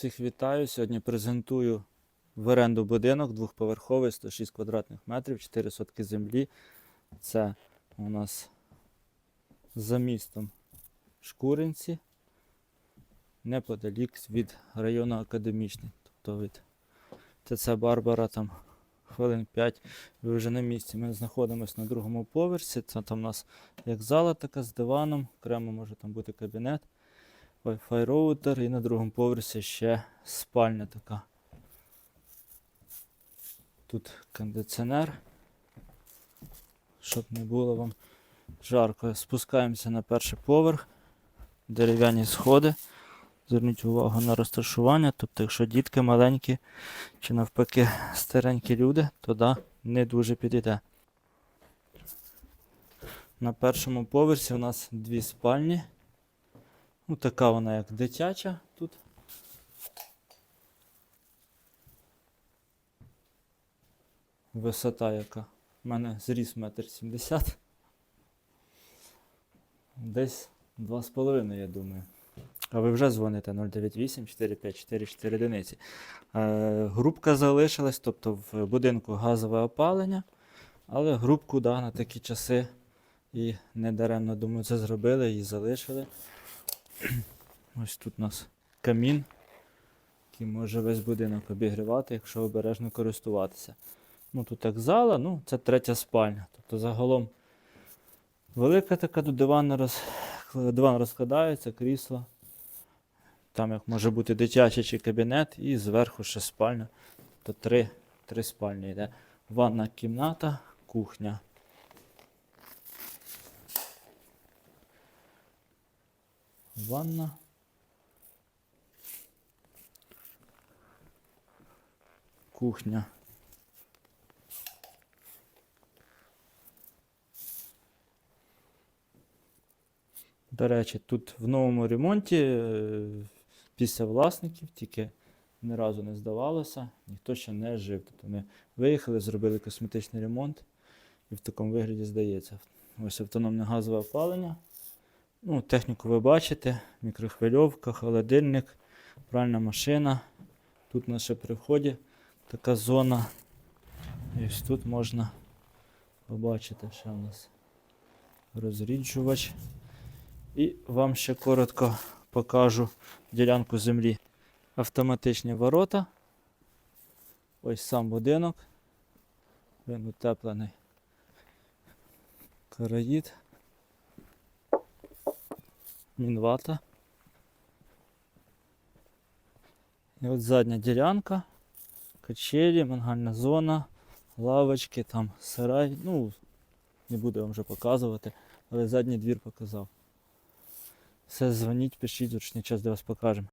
Всіх вітаю. Сьогодні презентую в оренду будинок двохповерховий, 106 квадратних метрів, 4 сотки землі. Це у нас за містом Шкуринці, неподалік від району академічний. Тобто від ТЦ Барбара там хвилин 5. Ви вже на місці. Ми знаходимося на другому поверсі. Це там у нас як зала така з диваном, окремо може там бути кабінет. Wi-Fi роутер і на другому поверсі ще спальня така. Тут кондиціонер, щоб не було вам жарко. Спускаємося на перший поверх, дерев'яні сходи. Зверніть увагу на розташування. Тобто, якщо дітки маленькі чи навпаки старенькі люди, то да, не дуже підійде. На першому поверсі у нас дві спальні. Ну, така вона як дитяча тут. Висота яка. У мене зріс метр сімдесят. Десь 2,5, я думаю. А ви вже дзвоните 098 454 4 одиниці. Е, грубка залишилась, тобто в будинку газове опалення, але грубку да, на такі часи і недаремно, думаю, це зробили і залишили. Ось тут у нас камін, який може весь будинок обігрівати, якщо обережно користуватися. Ну, тут як зала, ну, це третя спальня. Тобто загалом велика така тут диван, роз... диван розкладається, крісло. Там як може бути дитячий чи кабінет, і зверху ще спальня. То три, три спальні йде. Ванна кімната, кухня. Ванна. Кухня. До речі, тут в новому ремонті е, після власників тільки ні разу не здавалося, ніхто ще не жив. Тобто ми виїхали, зробили косметичний ремонт і в такому вигляді здається. Ось автономне газове опалення. Ну, техніку ви бачите, мікрохвильовка, холодильник, пральна машина. Тут на ще при вході така зона. І ось тут можна побачити, що у нас розріджувач. І вам ще коротко покажу ділянку землі. Автоматичні ворота. Ось сам будинок. Він утеплений. Караїд. Мінвата. І от задня ділянка, качелі, мангальна зона, лавочки, там сарай. Ну, не буду вам вже показувати, але задній двір показав. Все, дзвоніть, пишіть, зручний час, де вас покажемо.